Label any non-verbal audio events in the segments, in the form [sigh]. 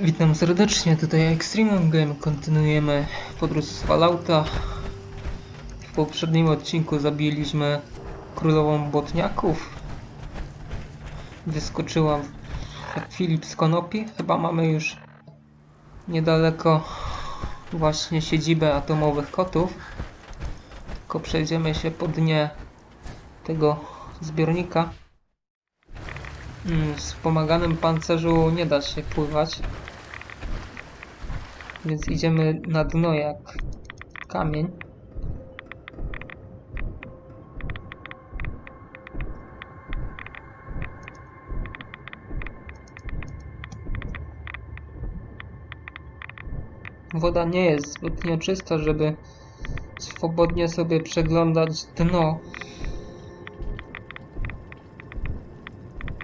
Witam serdecznie, tutaj Extreme Game. Kontynuujemy podróż z Fallouta. W poprzednim odcinku zabiliśmy królową botniaków. Wyskoczyła Filip z Konopi. Chyba mamy już niedaleko właśnie siedzibę atomowych kotów. Tylko przejdziemy się po dnie tego zbiornika. Mm, W wspomaganym pancerzu nie da się pływać. Więc idziemy na dno jak kamień. Woda nie jest zbytnio czysta, żeby swobodnie sobie przeglądać dno.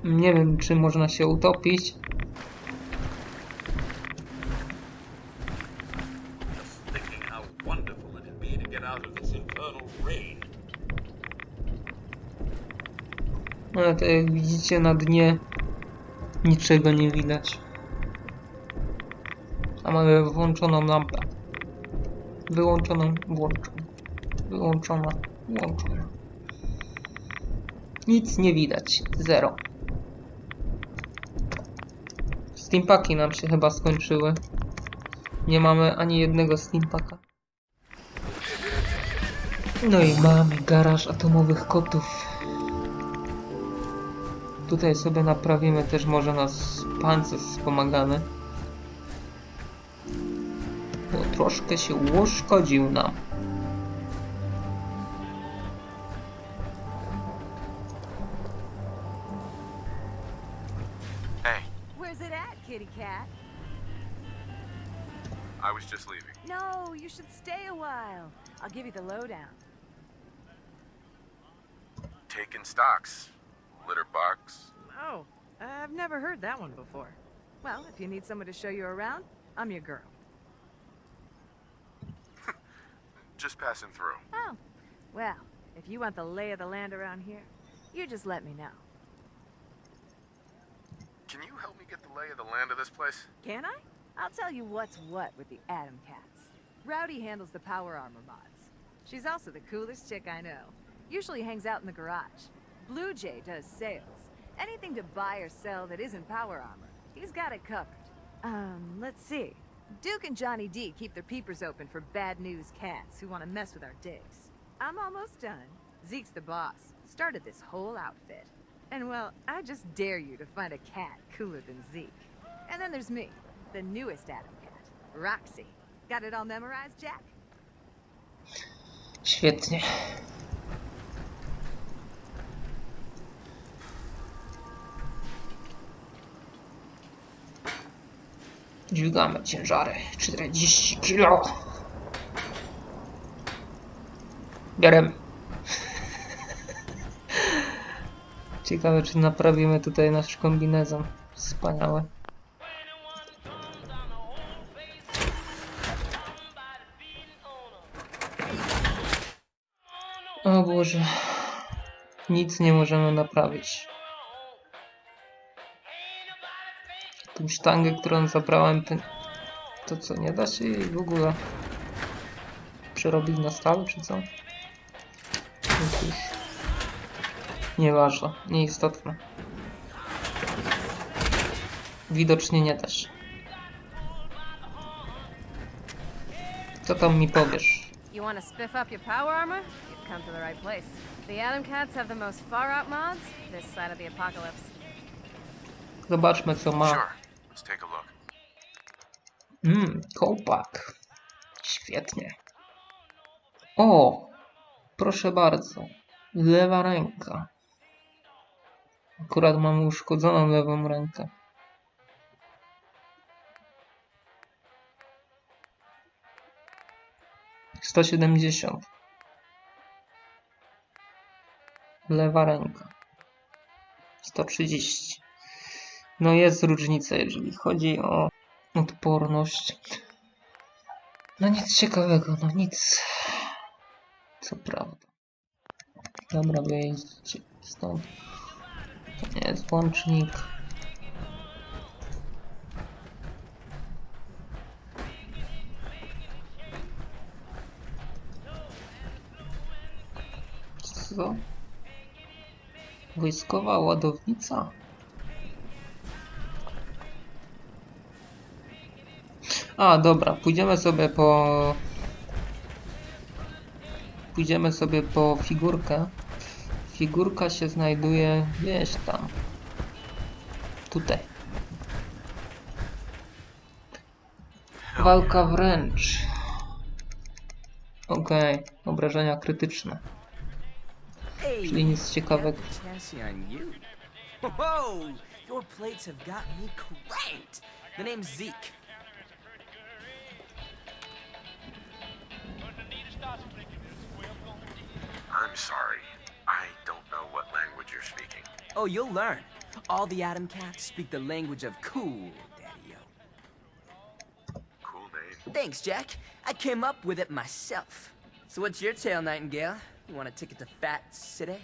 Nie wiem, czy można się utopić. Ale to jak widzicie na dnie niczego nie widać. A mamy włączoną lampę. Wyłączoną, włączoną. Wyłączona, włączona. Nic nie widać. Zero. Steampaki nam się chyba skończyły. Nie mamy ani jednego steampaka. No i mamy garaż atomowych kotów. Tutaj sobie naprawimy też może nas pancerz wspomagany. Bo troszkę się uszkodził nam. Hey, Where's it at, kitty cat? I was just leaving. No, you should stay a while. I'll give you the lowdown. Taking stocks. Litter box. Oh, I've never heard that one before. Well, if you need someone to show you around, I'm your girl. [laughs] Just passing through. Oh, well, if you want the lay of the land around here, you just let me know. Can you help me get the lay of the land of this place? Can I? I'll tell you what's what with the Atom Cats. Rowdy handles the power armor mods. She's also the coolest chick I know. Usually hangs out in the garage. Blue Jay does sales. Anything to buy or sell that isn't power armor, he's got it covered. Um, let's see. Duke and Johnny D keep their peepers open for bad news cats who want to mess with our digs. I'm almost done. Zeke's the boss. Started this whole outfit. And well, I just dare you to find a cat cooler than Zeke. And then there's me, the newest Adam Cat, Roxy. Got it all memorized, Jack? Świetnie. Dźwigamy ciężary. 40 kilo. Bierem. [laughs] Ciekawe, czy naprawimy tutaj nasz kombinezon. Wspaniałe. O Boże. Nic nie możemy naprawić. Tą sztangę, którą zabrałem, ten... to co, nie da się jej w ogóle przerobić na stałe, czy co? No cóż. Nieważne, nieistotne. Widocznie nie też. Co tam mi powiesz? You want to spiff up your power armor? You've come to the right place. The Atom Cats have the most far out mods this side of the apocalypse. Zobaczmy co ma. Sure. Let's take a look. Mmm, kołpak. Świetnie. O! Proszę bardzo. Lewa ręka. Akurat mamy uszkodzoną lewą rękę. Sto siedemdziesiąt. Lewa ręka. Sto trzydzieści. No jest różnica, jeżeli chodzi o odporność. No nic ciekawego, no nic. Co prawda. Dobra, wyjdźcie stąd. To nie jest łącznik. Co? Wojskowa ładownica? A, dobra, pójdziemy sobie po... Pójdziemy sobie po figurkę. Figurka się znajduje gdzieś tam. Tutaj. Walka wręcz. Okej, obrażenia krytyczne. Czyli nic ciekawego. Your plates have got me cranked. The name's Zeke. Oh, you'll learn. All the Atom Cats speak the language of cool, Daddy-o. Cool name. Thanks, Jack. I came up with it myself. So what's your tale, Nightingale? You want a ticket to Fat City?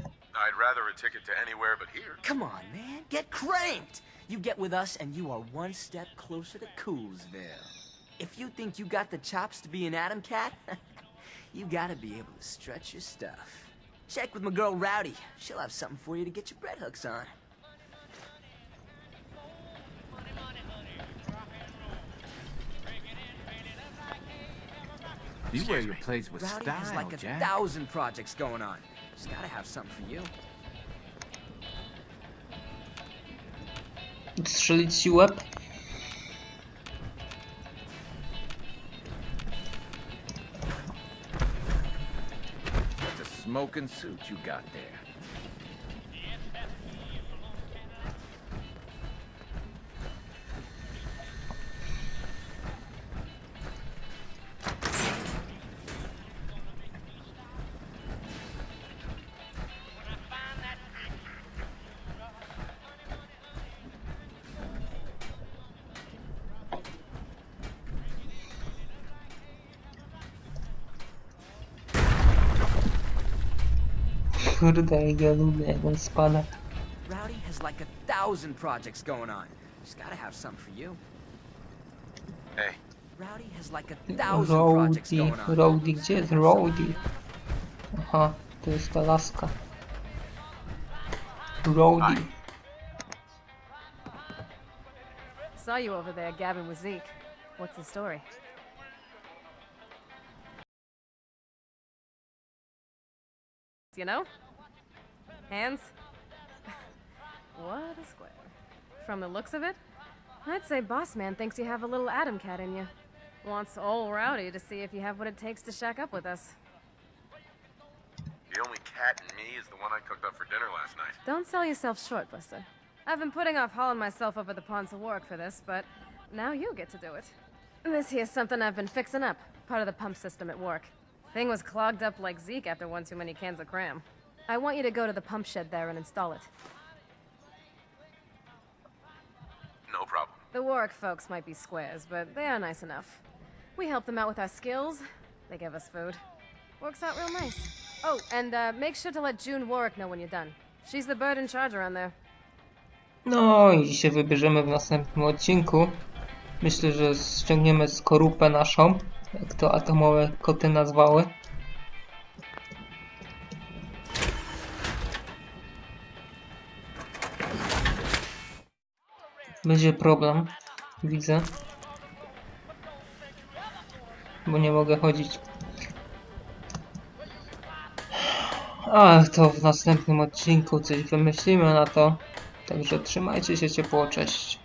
I'd rather a ticket to anywhere but here. Come on, man. Get cranked. You get with us and you are one step closer to Coolsville. If you think you got the chops to be an Atom Cat, [laughs] you gotta be able to stretch your stuff. Check with my girl Rowdy. She'll have something for you to get your bread hooks on. You wear your plates with Rowdy has style, like a Jack. thousand projects going on. She's gotta have something for you. Strzelić ci łeb? Smoking suit you got there. Kurde, jak ja lubię, jak on spada. Rowdy has like a thousand projects going on. She's gotta have something for you. Hey, Rowdy has like a thousand projects Rowdy, going on. Rowdy, gdzie jest Rowdy? Aha, to jest ta laska. Rowdy. Saw you over there gabbing with Zeke. What's the story? You know? Hands? [laughs] what a square. From the looks of it, I'd say Boss Man thinks you have a little Adam Cat in you. Wants old Rowdy to see if you have what it takes to shack up with us. the only cat in me is the one I cooked up for dinner last night. Don't sell yourself short, Buster. I've been putting off hauling myself over the ponds of work for this, but now you get to do it. This here's something I've been fixing up, part of the pump system at work. Thing was clogged up like Zeke after one too many cans of cram. I want you to go to the pump shed there and install it. No problem. The Warwick folks might be squares, but they are nice enough. We help them out with our skills. They give us food. Works out real nice. Oh, and uh, make sure to let June Warwick know when you're done. She's the bird in charge around there. No i się wybierzemy w następnym odcinku. Myślę, że ściągniemy skorupę naszą, jak to atomowe koty nazwały. Będzie problem, widzę. Bo nie mogę chodzić. A to w następnym odcinku coś wymyślimy na to. Także trzymajcie się ciepło, cześć.